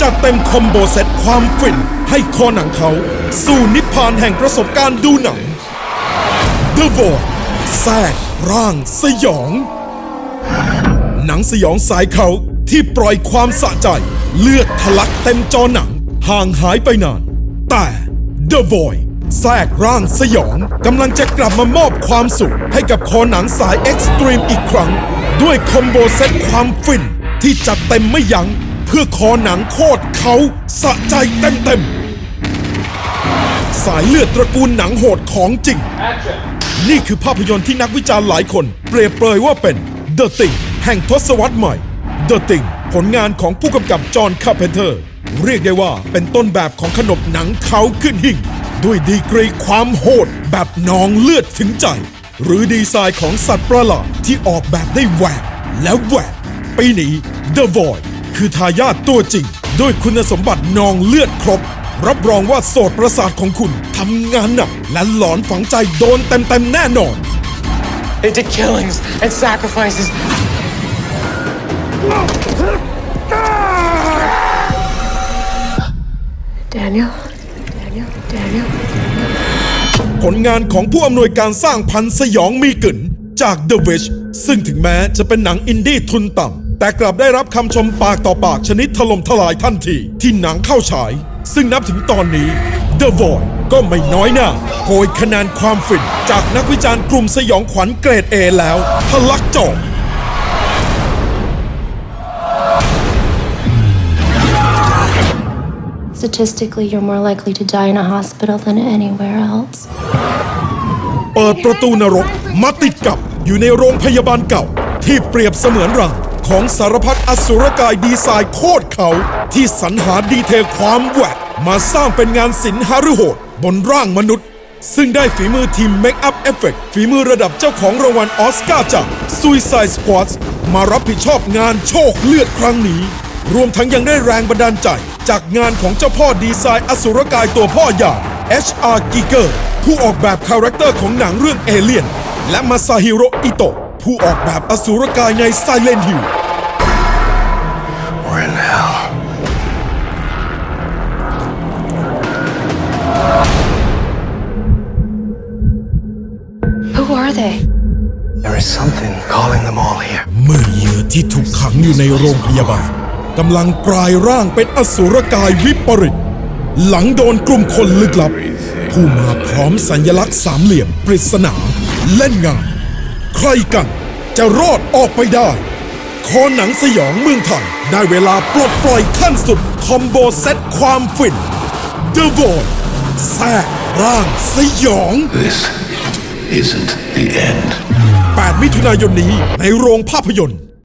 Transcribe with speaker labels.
Speaker 1: จัดเต็มคอมโบเซตความฟิน ให้คอหนังเขา สู่นิพพานแห่งประสบการณ์ดูหนัง The Void แทรกร่างสยอง หนังสยองสายเขาที่ปล่อยความสะใจ เลือดทะลักเต็มจอหนัง ห่างหายไปนาน แต่ The Void แทรกร่างสยองกำลังจะกลับมามอบความสุข ให้กับคอหนังสายเอ็กซ์ตรีมอีกครั้ง ด้วยคอมโบเซตความฟินที่จัดเต็มไม่ยัง้ง เพื่อคอหนังโคตรเขาสะใจเต็มๆ สายเลือดตระกูลหนังโหดของจริง นี่คือภาพยนตร์ที่นักวิจารณ์หลายคน เปรียบเปรยว่าเป็น The Thing แห่งทศวรรษใหม่ The Thing ผลงานของผู้กำกับจอห์นคาร์เพนเตอร์ เรียกได้ว่าเป็นต้นแบบของขนบหนังเขาขึ้นหิ่ง ด้วยดีกรีความโหดแบบนองเลือดถึงใจ หรือดีไซน์ของสัตว์ประหลาดที่ออกแบบได้แหวกแล้วแหวกปีนี้ The Void คือทายาทตัวจริง ด้วยคุณสมบัตินองเลือดครบ รับรองว่าโสดประสาทของคุณทำงานหนักและหลอนฝังใจโดนเต็มๆแน่นอน
Speaker 2: They did killings and sacrifices.
Speaker 3: Daniel? Daniel? Daniel?
Speaker 1: ผลงานของผู้อำนวยการสร้างพันธุ์สยองมีกึ่นจาก The Witch ซึ่งถึงแม้จะเป็นหนังอินดี้ทุนต่ำ แต่กลับได้รับคำชมปากต่อปากชนิดถล่มทลายทันทีที่หนังเข้าฉาย ซึ่งนับถึงตอนนี้ The Void ก็ไม่น้อยหน้าโกยคะแนนความฟิน จากนักวิจารณ์กลุ่มสยองขวัญเกรด A แล้วทะลักจอ
Speaker 3: Statistically, you're more likely to die in a hospital than anywhere else.
Speaker 1: เปิดประตูนรกมาติดกับอยู่ในโรงพยาบาลเก่า ที่เปรียบเสมือนรัง ของสารพัดอสุรกายดีไซน์โคตรเขา ที่สรรหาดีเทลความแหวกมาสร้างเป็นงานศิลป์ฮารุโหด บนร่างมนุษย์ ซึ่งได้ฝีมือทีมเมคอัพเอฟเฟกฝีมือระดับเจ้าของรางวัลออสการ์จาก Suicide Squad มารับผิดชอบงานโชคเลือดครั้งนี้ รวมทั้งยังได้แรงบันดาลใจ จากงานของเจ้าพ่อดีไซน์อสุรกายตัวพ่ออย่าง H.R. Giger ผู้ออกแบบคาแรคเตอร์ของหนังเรื่องเอเลียน และมาซาฮิโรอิโตะ ผู้ออกแบบอสุรกายใน Silent Hill
Speaker 4: We're in hell.
Speaker 3: Who are they?
Speaker 4: There is something calling them all here.
Speaker 1: เมื่อเหยื่อที่ถูกขังอยู่ในโรงพยาบาลกำลังกลายร่างเป็นอสุรกายวิปริต หลังโดนกลุ่มคนลึกลับ ผู้มาพร้อมสัญลักษณ์สามเหลี่ยมปริศนาเล่นงาน ใครกัน จะรอดออกไปได้ คอหนังสยองเมืองไทยได้เวลาปลดปล่อยขั้นสุด คอมโบเซตความฟิน The Void แทรกร่างสยอง
Speaker 5: This isn't the end.
Speaker 1: 8 มิถุนายนนี้ในโรงภาพยนตร์